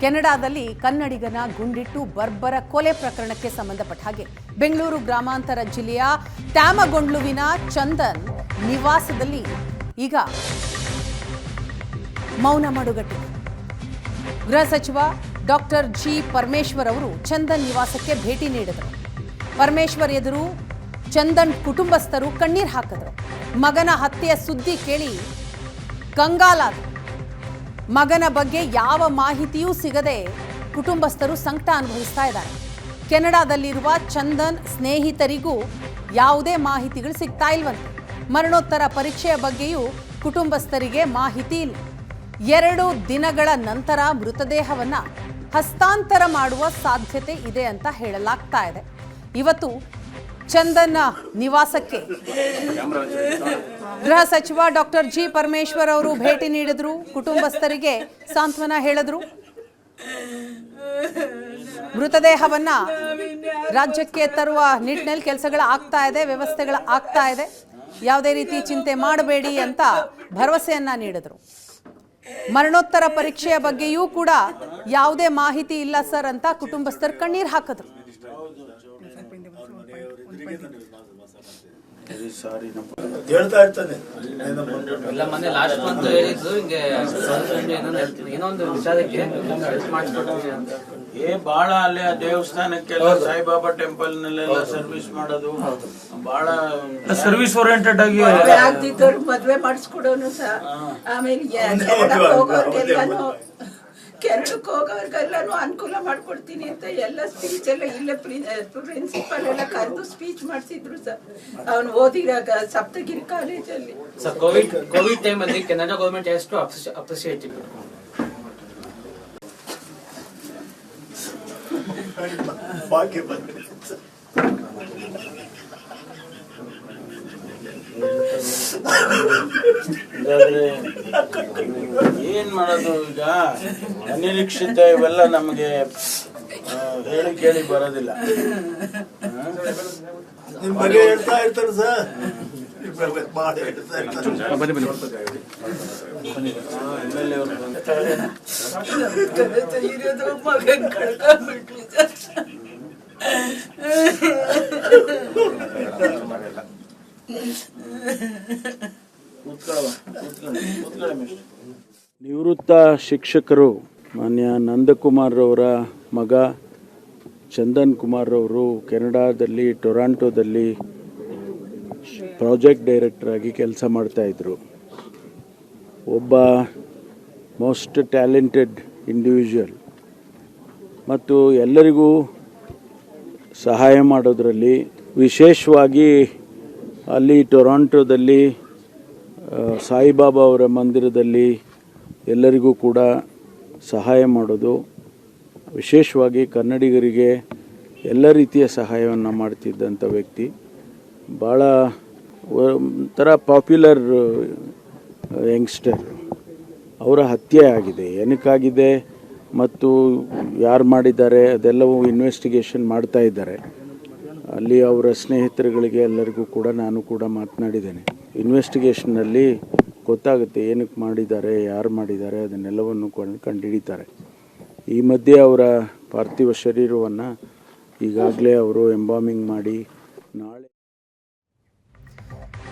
ಕೆನಡಾದಲ್ಲಿ ಕನ್ನಡಿಗನ ಗುಂಡಿಟ್ಟು ಬರ್ಬರ ಕೊಲೆ ಪ್ರಕರಣಕ್ಕೆ ಸಂಬಂಧಪಟ್ಟ ಹಾಗೆ. ಬೆಂಗಳೂರು ಗ್ರಾಮಾಂತರ ಜಿಲ್ಲೆಯ ತ್ಯಾಮಗೊಂಡ್ಲುವಿನ ಚಂದನ್ ನಿವಾಸದಲ್ಲಿ ಈಗ ಮೌನ ಮಡುಗಟ್ಟಿ. ಗೃಹ ಸಚಿವ ಡಾಕ್ಟರ್ ಜಿ ಪರಮೇಶ್ವರ್ ಅವರು ಚಂದನ್ ನಿವಾಸಕ್ಕೆ ಭೇಟಿ ನೀಡಿದರು. ಪರಮೇಶ್ವರ್ ಎದುರು ಚಂದನ್ ಕುಟುಂಬಸ್ಥರು ಕಣ್ಣೀರು ಹಾಕಿದರು. ಮಗನ ಹತ್ಯೆಯ ಸುದ್ದಿ ಕೇಳಿ ಕಂಗಾಲಾದರು ಮಗನ ಬಗ್ಗೆ ಯಾವ ಮಾಹಿತಿಯೂ ಸಿಗದೆ ಕುಟುಂಬಸ್ಥರು ಸಂಕಟ ಅನುಭವಿಸ್ತಾ ಇದ್ದಾರೆ. ಕೆನಡಾದಲ್ಲಿರುವ ಚಂದನ್ ಸ್ನೇಹಿತರಿಗೂ ಯಾವುದೇ ಮಾಹಿತಿಗಳು ಸಿಗ್ತಾ ಇಲ್ವಂತೆ. ಮರಣೋತ್ತರ ಪರೀಕ್ಷೆಯ ಬಗ್ಗೆಯೂ ಕುಟುಂಬಸ್ಥರಿಗೆ ಮಾಹಿತಿ ಇಲ್ಲ. ಎರಡು ದಿನಗಳ ನಂತರ ಮೃತದೇಹವನ್ನ ಹಸ್ತಾಂತರ ಮಾಡುವ ಸಾಧ್ಯತೆ ಇದೆ ಅಂತ ಹೇಳಲಾಗ್ತಾ ಇದೆ. ಇವತ್ತು ಚಂದನ್ನ ನಿವಾಸಕ್ಕೆ ಗೃಹ ಸಚಿವ ಡಾಕ್ಟರ್ ಜಿ ಪರಮೇಶ್ವರ್ ಅವರು ಭೇಟಿ ನೀಡಿದ್ರು. ಕುಟುಂಬಸ್ಥರಿಗೆ ಸಾಂತ್ವನ ಹೇಳಿದ್ರು. ಮೃತದೇಹವನ್ನ ರಾಜ್ಯಕ್ಕೆ ತರುವ ನಿಟ್ಟಿನಲ್ಲಿ ಕೆಲಸಗಳು ಆಗ್ತಾ ಇದೆ, ವ್ಯವಸ್ಥೆಗಳು ಆಗ್ತಾ ಇದೆ. ಯಾವುದೇ ರೀತಿ ಚಿಂತೆ ಮಾಡಬೇಡಿ ಅಂತ ಭರವಸೆಯನ್ನ ನೀಡಿದ್ರು. ಮರಣೋತ್ತರ ಪರೀಕ್ಷೆಯ ಬಗ್ಗೆಯೂ ಕೂಡ ಯಾವುದೇ ಮಾಹಿತಿ ಇಲ್ಲ ಸರ್ ಅಂತ ಕುಟುಂಬಸ್ಥರು ಕಣ್ಣೀರು ಹಾಕಿದ್ರು. ಹೇಳ್ತಾ ಇರ್ತಾನೆ. ಏನೋ ಬಂದ್ಬಿಟ್ಟು. ಎಲ್ಲ ಮೊನ್ನೆ ಲಾಸ್ಟ್ ಮಂತ್ ಹೇಳಿದ್ದು ಹಿಂಗೆ ಒಂದು ವಿಚಾರಕ್ಕೆ ಏ ಬಾಳ ಅಲ್ಲಿ ಆ ದೇವಸ್ಥಾನಕ್ಕೆಲ್ಲ ಸಾಯಿಬಾಬಾ ಟೆಂಪಲ್ ನಲ್ಲೆಲ್ಲ ಸರ್ವಿಸ್ ಮಾಡೋದು. ಬಹಳ ಸರ್ವಿಸ್ ಓರಿಯಂಟೆಡ್ ಆಗಿ ಮದ್ವೆ ಆಗ್ದಿದ್ದವ್ರು ಮದ್ವೆ ಮಾಡಿಸ್ಕೊಡೋನು ಸಹ. ಆಮೇಲೆ ಕೆನಡಾಕ್ ಹೋಗೋರ್ಗೆಲ್ಲಾನು ಅನುಕೂಲ ಮಾಡ್ಕೊಡ್ತೀನಿ ಅಂತ ಎಲ್ಲ ಸ್ಪೀಚ್ ಎಲ್ಲ ಇಲ್ಲೇ ಪ್ರಿನ್ಸಿಪಲ್ ಎಲ್ಲ ಕರೆದು ಸ್ಪೀಚ್ ಮಾಡಿಸಿದ್ರು ಸರ್. ಅವನು ಓದಿರಾಗ ಸಪ್ತಗಿರಿ ಕಾಲೇಜಲ್ಲಿ ಸರ್ ಕೋವಿಡ್ ಕೋವಿಡ್ ಟೈಮಲ್ಲಿ ಅಲ್ಲಿ ಕೆನಡಾ ಗೌರ್ಮೆಂಟ್ ಎಷ್ಟು ಅಪ್ರಿಸಿಯೇಟ್ ಭಾಗ್ಯ ಬಂದಿಲ್ಲ ಇದಾದ್ರೆ ಏನ್ ಮಾಡೋದು ಈಗ ಅನಿರೀಕ್ಷಿತ ಇವೆಲ್ಲ ನಮಗೆ ಹೇಳಿ ಕೇಳಿ ಬರೋದಿಲ್ಲ ನಿಮ್ ಬಗ್ಗೆ ಹೇಳ್ತಾ ಇರ್ತಾರೆ ಸರ್ ನಿಮ್ ನಿವೃತ್ತ ಶಿಕ್ಷಕರು, ಮಾನ್ಯ ನಂದಕುಮಾರ್ ಅವರ ಮಗ ಚಂದನ್ ಕುಮಾರ್ ಅವರು ಕೆನಡಾದಲ್ಲಿ, ಟೊರಾಂಟೋದಲ್ಲಿ ಪ್ರಾಜೆಕ್ಟ್ ಡೈರೆಕ್ಟರ್ ಆಗಿ ಕೆಲಸ ಮಾಡ್ತಾ ಇದ್ರು. ಒಬ್ಬ ಮೋಸ್ಟ್ ಟ್ಯಾಲೆಂಟೆಡ್ ಇಂಡಿವಿಜುವಲ್. ಮತ್ತು ಎಲ್ಲರಿಗೂ ಸಹಾಯ ಮಾಡೋದರಲ್ಲಿ ವಿಶೇಷವಾಗಿ ಅಲ್ಲಿ ಟೊರಾಂಟೊದಲ್ಲಿ ಸಾಯಿಬಾಬಾ ಅವರ ಮಂದಿರದಲ್ಲಿ ಎಲ್ಲರಿಗೂ ಕೂಡ ಸಹಾಯ ಮಾಡೋದು, ವಿಶೇಷವಾಗಿ ಕನ್ನಡಿಗರಿಗೆ ಎಲ್ಲ ರೀತಿಯ ಸಹಾಯವನ್ನು ಮಾಡ್ತಿದ್ದಂಥ ವ್ಯಕ್ತಿ. ಭಾಳ ಒಂಥರ ಪಾಪ್ಯುಲರ್ ಯಂಗ್ಸ್ಟರ್. ಅವರ ಹತ್ಯೆ ಆಗಿದೆ. ಏನಕ್ಕಾಗಿದೆ ಮತ್ತು ಯಾರು ಮಾಡಿದ್ದಾರೆ ಅದೆಲ್ಲವೂ ಇನ್ವೆಸ್ಟಿಗೇಷನ್ ಮಾಡ್ತಾ ಇದ್ದಾರೆ. ಅಲ್ಲಿ ಅವರ ಸ್ನೇಹಿತರುಗಳಿಗೆ ಎಲ್ಲರಿಗೂ ಕೂಡ ನಾನು ಕೂಡ ಮಾತನಾಡಿದ್ದೇನೆ. ಇನ್ವೆಸ್ಟಿಗೇಷನ್ನಲ್ಲಿ ಗೊತ್ತಾಗುತ್ತೆ ಏನಕ್ಕೆ ಮಾಡಿದ್ದಾರೆ, ಯಾರು ಮಾಡಿದ್ದಾರೆ, ಅದನ್ನೆಲ್ಲವನ್ನು ಕೊಂಡು ಕಂಡುಹಿಡಿತಾರೆ ಈ ಮಧ್ಯೆ ಅವರ ಪಾರ್ಥಿವ ಶರೀರವನ್ನು ಈಗಾಗಲೇ ಅವರು ಎಂಬಾಮಿಂಗ್ ಮಾಡಿ ನಾಳೆ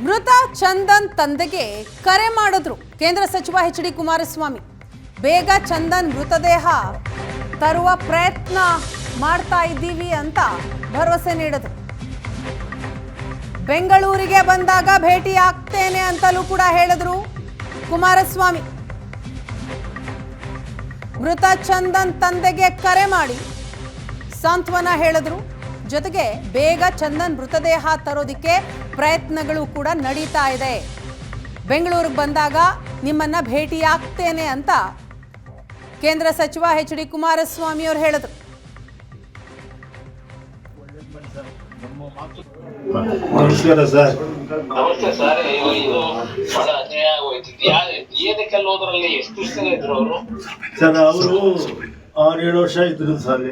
ಮೃತ ಚಂದನ್ ತಂದೆಗೆ ಕರೆ ಮಾಡಿದ್ರು ಕೇಂದ್ರ ಸಚಿವ ಎಚ್ ಡಿ ಕುಮಾರಸ್ವಾಮಿ. ಬೇಗ ಚಂದನ್ ಮೃತದೇಹ ತರುವ ಪ್ರಯತ್ನ ಮಾಡ್ತಾ ಇದ್ದೀವಿ ಅಂತ ಭರವಸೆ ನೀಡಿದ್ರು. ಬೆಂಗಳೂರಿಗೆ ಬಂದಾಗ ಭೇಟಿ ಆಗ್ತೇನೆ ಅಂತಲೂ ಕೂಡ ಹೇಳಿದ್ರು ಕುಮಾರಸ್ವಾಮಿ. ಮೃತ ಚಂದನ್ ತಂದೆಗೆ ಕರೆ ಮಾಡಿ, ಸಾಂತ್ವನ ಹೇಳಿದ್ರು. ಜೊತೆಗೆ ಬೇಗ ಚಂದನ್ ಮೃತದೇಹ ತರೋದಿಕ್ಕೆ ಪ್ರಯತ್ನಗಳು ಕೂಡ ನಡೀತಾ ಇದೆ. ಬೆಂಗಳೂರಿಗೆ ಬಂದಾಗ ನಿಮ್ಮನ್ನ ಭೇಟಿಯಾಗ್ತೇನೆ ಅಂತ ಕೇಂದ್ರ ಸಚಿವ ಎಚ್ ಡಿ ಕುಮಾರಸ್ವಾಮಿ ಅವರು ಹೇಳಿದ್ರು ನಮಸ್ಕಾರ ಸರ್. ನಮಸ್ತೆ ಸರ್ ಇದು ಬಹಳ ಅನ್ಯಾಯ ಆಗೋಯ್ತು. ಏನಕ್ಕೆಲ್ಲ ಹೋದ್ರಲ್ಲಿ ಎಷ್ಟು ದಿವಸ ಇದ್ರು ಅವರು? ಸರ್ ಅವರು ಆರು ಏಳು ವರ್ಷ ಇದ್ರು ಸರ್.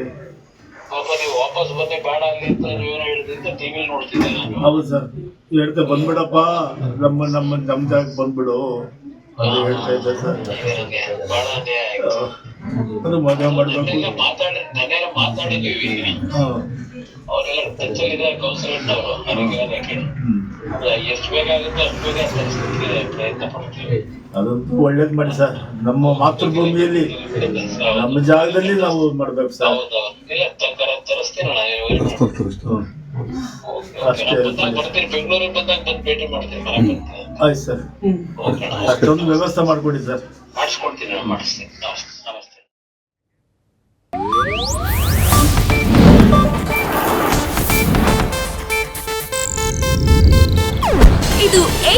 ಪಾಪ ನೀವು ವಾಪಸ್ ಬಂದೆ ಬೇಡ ಅಲ್ಲಿ ಅಂತ ನೀವೇನು ಹೇಳಿದ್ರಿಂದ ಟಿವಿಲಿ ನೋಡ್ತಿದ್ದೆ ನಾನು. ಹೌದು ಸರ್. ಹೇಳ್ತಾ ಬಂದ್ಬಿಡಪ್ಪ. ನಮ್ಮ ನಮ್ಮ ನಮ್ಮ ಜಾಗ ಬಂದ್ಬಿಡು ಅಂತ ಹೇಳ್ತಾ ಇದ್ದೆ ಸರ್. ಬಹಳ ಅನ್ಯಾಯ ಆಯ್ತು. ಅದು ಮದುವೆ ಮಾಡ್ಬೇಕು. ಮಾತಾಡಿ ನೆನ್ನೆಲ್ಲ ಮಾತಾಡಿದೀವಿ. ಹಾ. ಅವರೆಲ್ಲ ಟಚ್ಚಲ್ಲಿದೆ ಕೌನ್ಸಿಲೆಂಟ್ ಅವರು ಆರೋಗ್ಯ ಇಲಾಖೆ ಹ್ಮ್. ಎಷ್ಟು ಬೇಗ ಆಗುತ್ತೆ ಅಷ್ಟು ಬೇಗ ತರಿಸ್ಲಿಕ್ಕೆ ಪ್ರಯತ್ನ ಪಡ್ತೀವಿ. ಅದಂತೂ ಒಳ್ಳೇದ್ ಮಾಡಿ ಸರ್. ನಮ್ಮ ಮಾತೃಭೂಮಿಯಲ್ಲಿ ನಮ್ಮ ಜಾಗದಲ್ಲಿ ನಾವು ಮಾಡ್ಬೇಕು ಸರ್. ಇಲ್ಲ ತರಿಸ್ತೀನಿ. ಅಷ್ಟೇ ಬೆಂಗಳೂರಿಗೆ ಬಂದಾಗ ಬಂದು ಭೇಟಿ ಮಾಡ್ತೀನಿ. ಆಯ್ತು ಸರ್. ಓಕೆ ಅಣ್ಣ. ಅಷ್ಟೊಂದು ವ್ಯವಸ್ಥೆ ಮಾಡ್ಕೊಡಿ ಸರ್. ಮಾಡಿಸ್ಕೊಡ್ತೀನಿ ಮಾಡಿಸ್ತೀನಿ.